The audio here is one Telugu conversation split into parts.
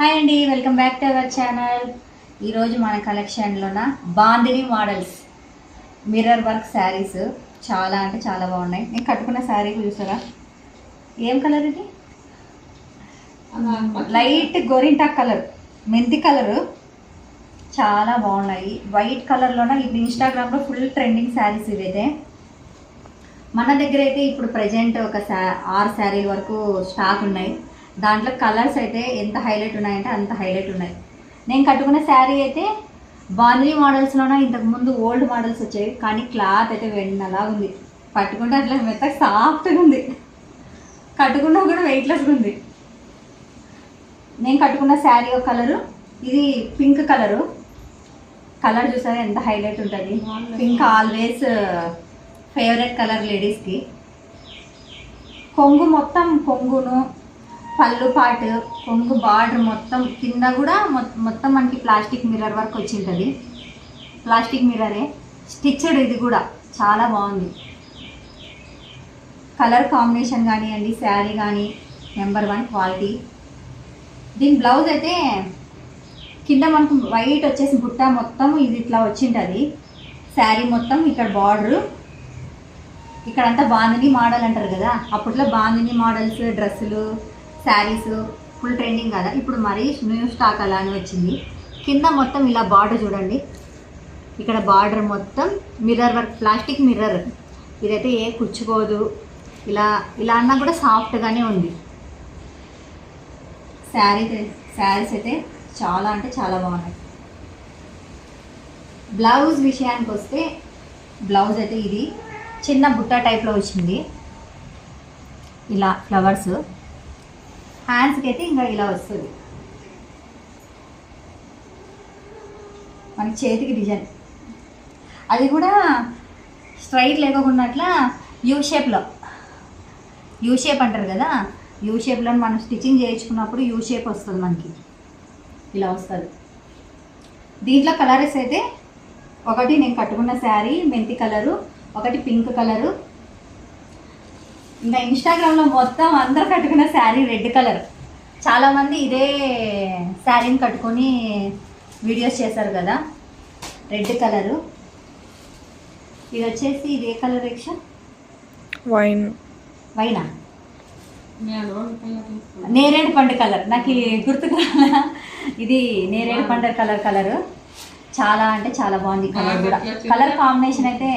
హాయ్ అండి welcome back to our channel. ఈరోజు మన కలెక్షన్లోన bandhani models mirror work saris చాలా అంటే చాలా బాగున్నాయి. నేను కట్టుకున్న శారీ చూసారా? ఏం కలర్ ఇది? లైట్ గోరింటా కలర్ మెంతి కలర్ చాలా బాగున్నాయి. వైట్ కలర్లోన ఇప్పుడు ఇన్స్టాగ్రామ్లో ఫుల్ ట్రెండింగ్ శారీస్ ఇవైతే. మన దగ్గర అయితే ఇప్పుడు ప్రజెంట్ ఒక శా ఆరు శారీల వరకు స్టాక్ ఉన్నాయి. దాంట్లో కలర్స్ అయితే ఎంత హైలైట్ ఉన్నాయంటే అంత హైలైట్ ఉన్నాయి. నేను కట్టుకున్న శారీ అయితే బాంద్రీ మోడల్స్లోనే ఇంతకు ముందు ఓల్డ్ మోడల్స్ వచ్చాయి కానీ క్లాత్ అయితే వెన్నలా ఉంది. పట్టుకుంటే అట్లా మెత్త సాఫ్ట్గా ఉంది. కట్టుకున్నా కూడా వెయిట్లెస్గా ఉంది. నేను కట్టుకున్న శారీ ఒక కలరు ఇది పింక్ కలరు. కలర్ చూసారా ఎంత హైలైట్ ఉంటుంది. పింక్ ఆల్వేస్ ఫేవరెట్ కలర్ లేడీస్కి కొంగు మొత్తం కొంగును పళ్ళు పాటు కొంగు బార్డర్ మొత్తం కింద కూడా మొత్తం మనకి ప్లాస్టిక్ మిర్రర్ వర్క్ వచ్చింటుంది. ప్లాస్టిక్ మిర్రరే. స్టిచ్డ్ ఇది కూడా. చాలా బాగుంది. కలర్ కాంబినేషన్ కానివ్వండి శారీ కానీ నెంబర్ వన్ క్వాలిటీ. దీని బ్లౌజ్ అయితే కింద మనకు వైట్ వచ్చేసి బుట్ట మొత్తం ఇది ఇట్లా వచ్చింటుంది. శారీ మొత్తం ఇక్కడ బార్డరు. ఇక్కడంతా బాందిని మోడల్ అంటారు కదా. అప్పట్లో బాందిని మోడల్స్ డ్రెస్సులు శారీస్ ఫుల్ ట్రెండింగ్ కదా. ఇప్పుడు మరీ న్యూ స్టాక్ అలా అని వచ్చింది. కింద మొత్తం ఇలా బార్డర్ చూడండి. ఇక్కడ బార్డర్ మొత్తం మిర్రర్ వర్క్ ప్లాస్టిక్ మిర్రర్ ఇదైతే ఏ కుచ్చుకోదు. ఇలా ఇలా అన్నా కూడా సాఫ్ట్గానే ఉంది. శారీ శారీస్ అయితే చాలా అంటే చాలా బాగున్నాయి. బ్లౌజ్ విషయానికి వస్తే బ్లౌజ్ అయితే ఇది చిన్న బుట్ట టైప్లో వచ్చింది. ఇలా ఫ్లవర్స్ హ్యాండ్స్కి అయితే ఇంకా ఇలా వస్తుంది. మనకి చేతికి డిజైన్. అది కూడా స్ట్రైట్ లేకోకున్నట్ల యూ షేప్లో. యూ షేప్ అంటారు కదా యూ షేప్లో మనం స్టిచ్చింగ్ చేయించుకున్నప్పుడు యూ షేప్ వస్తుంది మనకి. ఇలా వస్తుంది. దీంట్లో కలర్స్ అయితే ఒకటి నేను కట్టుకున్న శారీ మెంతి కలరు ఒకటి పింక్ కలరు ఇంకా ఇన్స్టాగ్రామ్లో మొత్తం అందరు కట్టుకున్న శారీ రెడ్ కలర్. చాలామంది ఇదే శారీని కట్టుకొని వీడియోస్ చేశారు కదా రెడ్ కలరు. ఇది వచ్చేసి ఇది ఏ కలర్ రిక్షా వైన్ వైనా నేరేడు పండు కలర్. నాకు గుర్తుకు రాలా. ఇది నేరేడు పండు కలర్ కలర్. చాలా అంటే చాలా బాగుంది కలర్ కూడా. కలర్ కాంబినేషన్ అయితే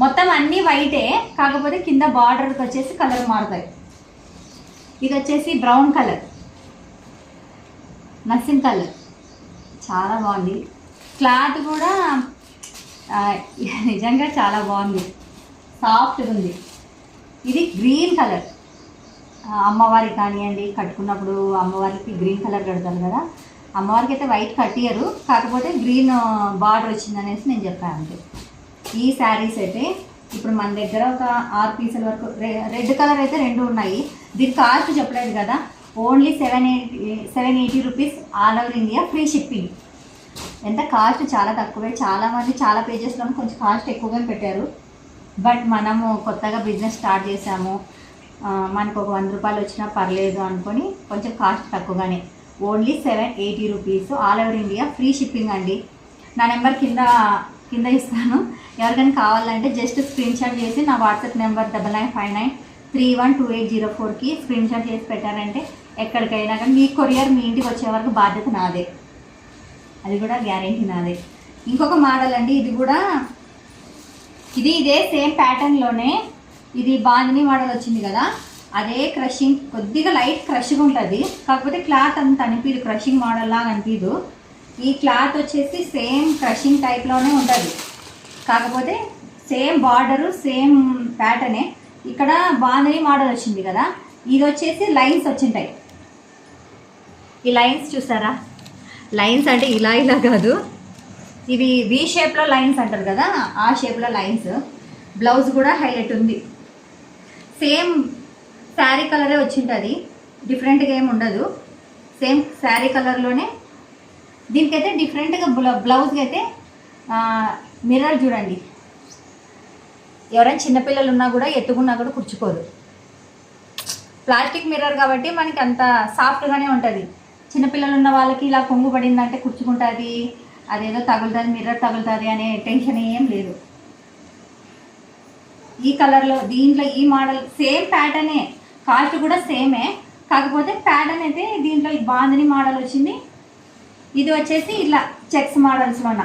మొత్తం అన్నీ వైటే కాకపోతే కింద బార్డర్కి వచ్చేసి కలర్ మారుతాయి. ఇది వచ్చేసి బ్రౌన్ కలర్ నర్సింగ్ కలర్ చాలా బాగుంది. క్లాత్ కూడా నిజంగా చాలా బాగుంది. సాఫ్ట్గా ఉంది. ఇది గ్రీన్ కలర్ అమ్మవారికి కానివ్వండి కట్టుకున్నప్పుడు అమ్మవారికి గ్రీన్ కలర్ కడతారు కదా. అమ్మవారికి అయితే వైట్ కట్టియరు కాకపోతే గ్రీన్ బార్డర్ వచ్చిందనేసి నేను చెప్పాను అంతే. ఈ శారీస్ అయితే ఇప్పుడు మన దగ్గర ఒక ఆరు పీసుల వరకు రెడ్ కలర్ అయితే రెండు ఉన్నాయి. దీని కాస్ట్ చెప్పలేదు కదా. Only seven eighty seven eighty rupees all over India free shipping ఎంత కాస్ట్? చాలా తక్కువే. చాలామంది చాలా పేజెస్లో కొంచెం కాస్ట్ ఎక్కువగా పెట్టారు. బట్ మనము కొత్తగా బిజినెస్ స్టార్ట్ చేసాము. మనకు ఒక వంద రూపాయలు వచ్చినా పర్లేదు అనుకొని కొంచెం కాస్ట్ తక్కువగానే. Only seven eighty rupees all over India free shipping అండి. నా నెంబర్ కింద కింద ఇస్తాను. ఎవరికైనా కావాలంటే జస్ట్ స్క్రీన్ షాట్ చేసి నా WhatsApp number double nine five nine three one two eight zero ఫోర్కి స్క్రీన్ షాట్ చేసి పెట్టారంటే ఎక్కడికైనా కానీ మీ కొరియర్ మీ ఇంటికి వచ్చే వరకు బాధ్యత నాదే. అది కూడా గ్యారెంటీ నాదే. ఇంకొక మోడల్ అండి ఇది కూడా ఇది ఇదే సేమ్ ప్యాటర్న్లోనే ఇది బాందిని మోడల్ వచ్చింది కదా అదే క్రషింగ్ కొద్దిగా లైట్ క్రష్గా ఉంటుంది కాకపోతే క్లాత్ అంత అనిపించదు క్రషింగ్ మోడల్ లాగా అనిపించదు ఈ క్లాత్ వచ్చేసి సేమ్ క్రషింగ్ టైప్లోనే ఉంటుంది. కాకపోతే సేమ్ బార్డరు సేమ్ ప్యాటర్నే ఇక్కడ బాందిని మోడల్ వచ్చింది కదా. ఇది వచ్చేసి లైన్స్ వచ్చింటాయి. ఈ లైన్స్ చూసారా? లైన్స్ అంటే ఇలా ఇలా కాదు. ఇవి వి షేప్లో లైన్స్ అంటారు కదా ఆ షేప్లో లైన్స్. బ్లౌజ్ కూడా హైలైట్ ఉంది. సేమ్ శారీ కలరే వచ్చింటుంది. డిఫరెంట్గా ఏమి ఉండదు. సేమ్ శారీ కలర్లోనే దీనికైతే డిఫరెంట్గా బ్లౌ బ్లౌజ్కి అయితే మిర్రర్ చూడండి. ఎవరైనా చిన్నపిల్లలు ఉన్నా కూడా ఎత్తుకున్నా కూడా కుర్చుకోదు ప్లాస్టిక్ మిర్రర్ కాబట్టి మనకి అంత సాఫ్ట్గానే ఉంటుంది. చిన్నపిల్లలు ఉన్న వాళ్ళకి ఇలా కొంగు పడిందంటే కుచ్చుకుంటుంది అదేదో తగులుతుంది మిర్రర్ తగులుతుంది అనే టెన్షన్ ఏం లేదు. ఈ కలర్లో దీంట్లో ఈ మోడల్ సేమ్ ప్యాటర్నే కాస్ట్ కూడా సేమే కాకపోతే ప్యాటర్న్ అయితే దీంట్లో బాందని మోడల్ వచ్చింది. ఇది వచ్చేసి ఇలా చెక్స్ మోడల్స్లోన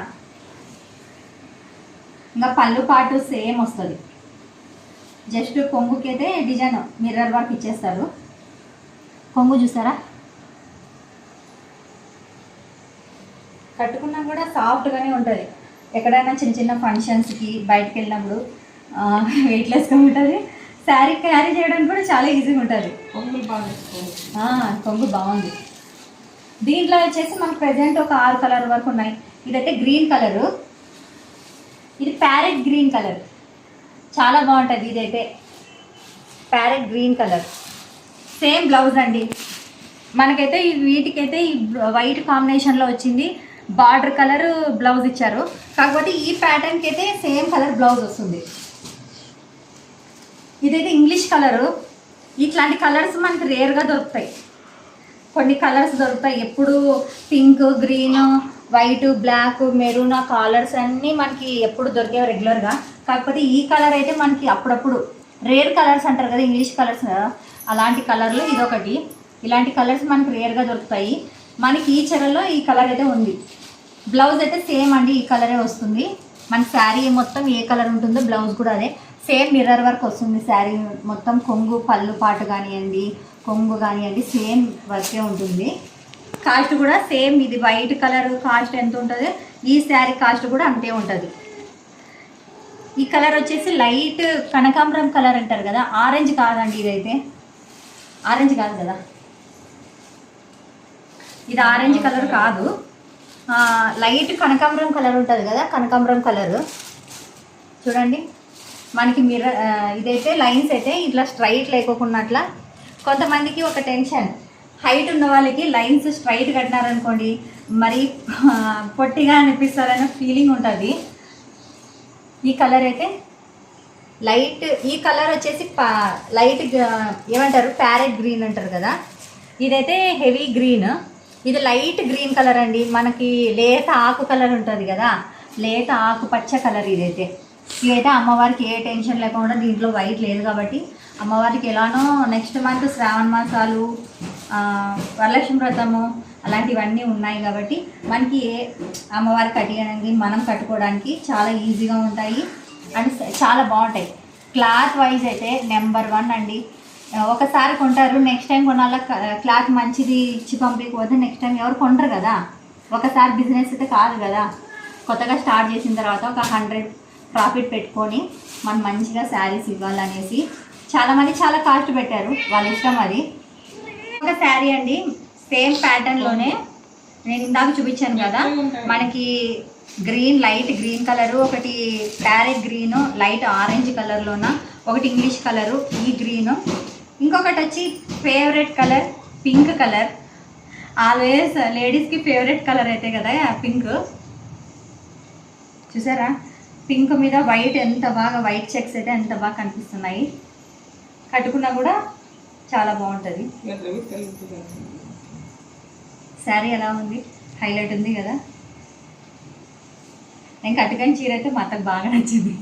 ఇంకా పళ్ళు పాటు సేమ్ వస్తుంది. జస్ట్ కొంగుకి అయితే డిజైన్ మిర్రర్ వర్క్ ఇచ్చేస్తారు. కొంగు చూసారా? కట్టుకున్నా కూడా సాఫ్ట్గానే ఉంటుంది. ఎక్కడైనా చిన్న చిన్న ఫంక్షన్స్కి బయటకు వెళ్ళినప్పుడు వెయిట్లెస్గా ఉంటుంది. శారీ క్యారీ చేయడానికి కూడా చాలా ఈజీగా ఉంటుంది. కొమ్ములు బాగా వేసుకోవచ్చు. ఆ, కొంగు బాగుంది. దీంట్లో వచ్చేసి మనకు ప్రజెంట్ ఒక ఆరు కలర్ వరకు ఉన్నాయి. ఇదైతే గ్రీన్ కలరు. ఇది ప్యారెట్ గ్రీన్ కలర్. చాలా బాగుంటుంది ఇదైతే. Parrot green colour. Same blouse అండి. మనకైతే ఈ వీటికైతే ఈ వైట్ కాంబినేషన్లో వచ్చింది. బార్డర్ కలర్ బ్లౌజ్ ఇచ్చారు. కాకపోతే ఈ ప్యాటర్న్కి అయితే సేమ్ కలర్ బ్లౌజ్ వస్తుంది. ఇదైతే ఇంగ్లీష్ కలరు. ఇట్లాంటి కలర్స్ మనకి రేర్గా దొరుకుతాయి. కొన్ని కలర్స్ దొరుకుతాయి. ఎప్పుడు pink green white black maroon ఆ కలర్స్ అన్నీ మనకి ఎప్పుడు దొరికేవి రెగ్యులర్గా కాకపోతే ఈ కలర్ అయితే మనకి అప్పుడప్పుడు రేర్ కలర్స్ అంటారు కదా ఇంగ్లీష్ కలర్స్ అలాంటి కలర్లు ఇదొకటి. ఇలాంటి కలర్స్ మనకి రేర్గా దొరుకుతాయి. మనకి ఈ చీరలో ఈ కలర్ అయితే ఉంది. బ్లౌజ్ అయితే సేమ్ అండి ఈ కలరే వస్తుంది. మన శారీ మొత్తం ఏ కలర్ ఉంటుందో బ్లౌజ్ కూడా అదే. సేమ్ మిర్రర్ వర్క్ వస్తుంది శారీ మొత్తం. కొంగు పళ్ళు పాటు కానివ్వండి కొంగు కానివ్వండి సేమ్ వర్కే ఉంటుంది. కాస్ట్ కూడా సేమ్ ఇది వైట్ కలర్ కాస్ట్ ఎంత ఉంటుంది? ఈ శారీ కాస్ట్ కూడా అంతే ఉంటుంది. ఈ కలర్ వచ్చేసి లైట్ కనకాంబరం కలర్ అంటారు కదా ఆరెంజ్ కాదండి ఇదైతే. ఆరెంజ్ కాదు కదా? ఇది ఆరెంజ్ కలర్ కాదు. లైట్ కనకాంబరం కలర్ ఉంటుంది కదా కనకాంబరం కలర్. చూడండి. మనకి మిర్రర్ ఇదైతే లైన్స్ అయితే ఇట్లా స్ట్రైట్ లేకోకుండా అట్లా కొంతమందికి ఒక టెన్షన్. హైట్ ఉన్న వాళ్ళకి లైన్స్ స్ట్రైట్ కట్టినారనుకోండి మరి పొట్టిగా అనిపిస్తారనే ఫీలింగ్ ఉంటుంది. ఈ కలర్ అయితే లైట్ ఈ కలర్ వచ్చేసి పా లైట్ ఏమంటారు? ప్యారెట్ గ్రీన్ అంటారు కదా. ఇదైతే హెవీ గ్రీన్. ఇది లైట్ గ్రీన్ కలర్ అండి. మనకి లేత ఆకు కలర్ ఉంటుంది కదా. లేత ఆకు పచ్చ కలర్ ఇదైతే. ఇదైతే అమ్మవారికి ఏ టెన్షన్ లేకుండా దీంట్లో వైట్ లేదు కాబట్టి అమ్మవారికి ఎలానో నెక్స్ట్ మంత్ శ్రావణ మాసాలు వరలక్ష్మి వ్రతము అలాంటివన్నీ ఉన్నాయి కాబట్టి మనకి ఏ అమ్మవారి కట్టడానికి మనం కట్టుకోవడానికి చాలా ఈజీగా ఉంటాయి. అండ్ చాలా బాగుంటాయి. క్లాత్ వైజ్ అయితే నెంబర్ వన్ అండి. ఒకసారి కొంటారు నెక్స్ట్ టైం కొనాల? క్లాత్ మంచిది ఇచ్చి పంపించకపోతే నెక్స్ట్ టైం ఎవరు కొంటారు కదా? ఒకసారి బిజినెస్ అయితే కాదు కదా? కొత్తగా స్టార్ట్ చేసిన తర్వాత ఒక హండ్రెడ్ ప్రాఫిట్ పెట్టుకొని మనం మంచిగా శారీస్ ఇవ్వాలనేసి చాలామంది చాలా కాస్ట్ పెట్టారు. వాళ్ళ ఇష్టం అది. ఒక శారీ అండి. సేమ్ ప్యాటర్న్లోనే నేను ఇందాక చూపించాను కదా. మనకి గ్రీన్ లైట్ గ్రీన్ కలరు ఒకటి ప్యారెట్ గ్రీన్ లైట్ ఆరెంజ్ కలర్లోన ఒకటి ఇంగ్లీష్ కలరు ఈ గ్రీన్. ఇంకొకటి వచ్చి favourite colour pink colour. Always లేడీస్కి ఫేవరెట్ కలర్ అయితే కదా పింక్. చూసారా? పింక్ మీద వైట్ ఎంత బాగా వైట్ చెక్స్ అయితే ఎంత బాగా కనిపిస్తున్నాయి. కట్టుకున్నా కూడా చాలా బాగుంటుంది. శారీ ఎలా ఉంది? హైలైట్ ఉంది కదా. నేను కట్టుకొని చీర అయితే మా అత్తకు బాగా నచ్చింది.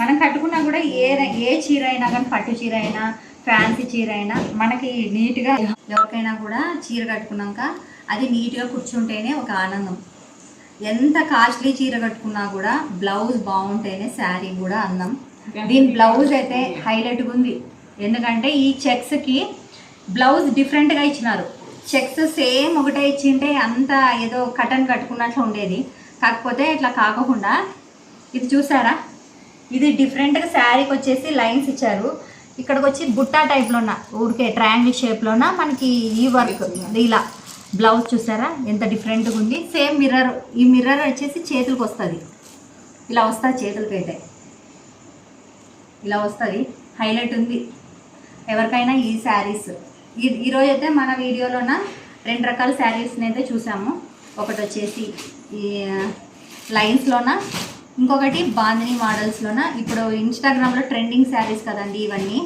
మనం కట్టుకున్నా కూడా ఏ ఏ చీర అయినా కానీ పట్టు చీర అయినా ఫ్యాన్సీ చీర అయినా మనకి నీట్గా ఎవరికైనా కూడా చీర కట్టుకున్నాక అది నీట్గా కూర్చుంటేనే ఒక ఆనందం. ఎంత కాస్ట్లీ చీర కట్టుకున్నా కూడా బ్లౌజ్ బాగుంటేనే శారీ కూడా అందం. దీని బ్లౌజ్ అయితే హైలైట్గా ఉంది. ఎందుకంటే ఈ చెక్స్కి బ్లౌజ్ డిఫరెంట్గా ఇచ్చినారు. చెక్స్ సేమ్ ఒకటే ఇచ్చింటే అంత ఏదో కటన్ కట్టుకున్నట్లు ఉండేది. కాకపోతే ఇట్లా కాకుండా ఇది చూసారా? ఇది డిఫరెంట్గా శారీకి వచ్చేసి లైన్స్ ఇచ్చారు. ఇక్కడికి వచ్చి బుట్టా టైప్లోన ఊరికే ట్రయాంగిల్ షేప్లోన మనకి ఈ వర్క్ ఇలా. బ్లౌజ్ చూసారా? ఎంత డిఫరెంట్గా ఉంది. సేమ్ మిర్రర్ ఈ మిర్రర్ వచ్చేసి చేతులకు వస్తుంది. ఇలా వస్తుంది చేతులకైతే. ఇలా వస్తుంది. హైలైట్ ఉంది. ఎవరికైనా ఈ శారీస్. ఈ ఈరోజు అయితే మన వీడియోలోన రెండు రకాల శారీస్ని అయితే చూసాము. ఒకటి వచ్చేసి ఈ లైన్స్లోన ఇంకొకటి బాందిని మోడల్స్లోన ఇప్పుడు ఇన్స్టాగ్రామ్లో ట్రెండింగ్ శారీస్ కదండి ఇవన్నీ.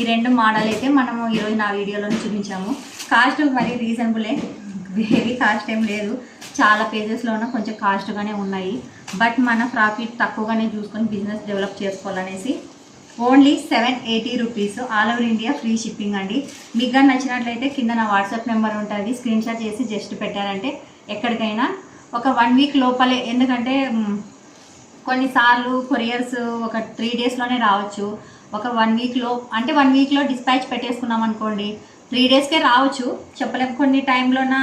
ఈ రెండు మోడల్ అయితే మనము ఈరోజు నా వీడియోలో చూపించాము. కాస్ట్ మరి రీజనబులే. వెరీ కాస్ట్ ఏం లేదు. చాలా పేజెస్లోన కొంచెం కాస్ట్గానే ఉన్నాయి. బట్ మన ప్రాఫిట్ తక్కువగానే చూసుకొని business develop చేసుకోవాలనేసి only seven eighty rupees. All over India free shipping అండి. మీకు కానీ నచ్చినట్లయితే కింద నా వాట్సాప్ నెంబర్ ఉంటుంది. స్క్రీన్ షాట్ చేసి జస్ట్ పెట్టారంటే ఎక్కడికైనా ఒక వన్ వీక్ లోపలే ఎందుకంటే కొన్నిసార్లు కొరియర్స్ ఒక త్రీ డేస్లోనే రావచ్చు. ఒక వన్ వీక్లో అంటే వన్ వీక్లో డిస్పాచ్ పెట్టేసుకున్నాం అనుకోండి త్రీ డేస్కే రావచ్చు. చెప్పలేము కొన్ని టైంలోన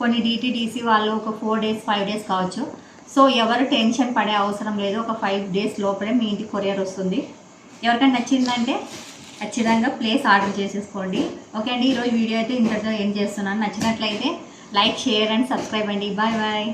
కొన్ని డిటీడీసీ వాళ్ళు ఒక ఫోర్ డేస్ ఫైవ్ డేస్ కావచ్చు. సో ఎవరు టెన్షన్ పడే అవసరం లేదు. ఒక ఫైవ్ డేస్ లోపలే మీ ఇంటికి కొరియర్ వస్తుంది. ఎవరికైనా నచ్చిందంటే ఖచ్చితంగా ప్లేస్ ఆర్డర్ చేసేసుకోండి. ఓకే అండి ఈరోజు వీడియో అయితే ఇంతటితో ఏం చేస్తున్నాను. నచ్చినట్లయితే లైక్ షేర్ అండ్ సబ్స్క్రైబ్ అండి. Bye bye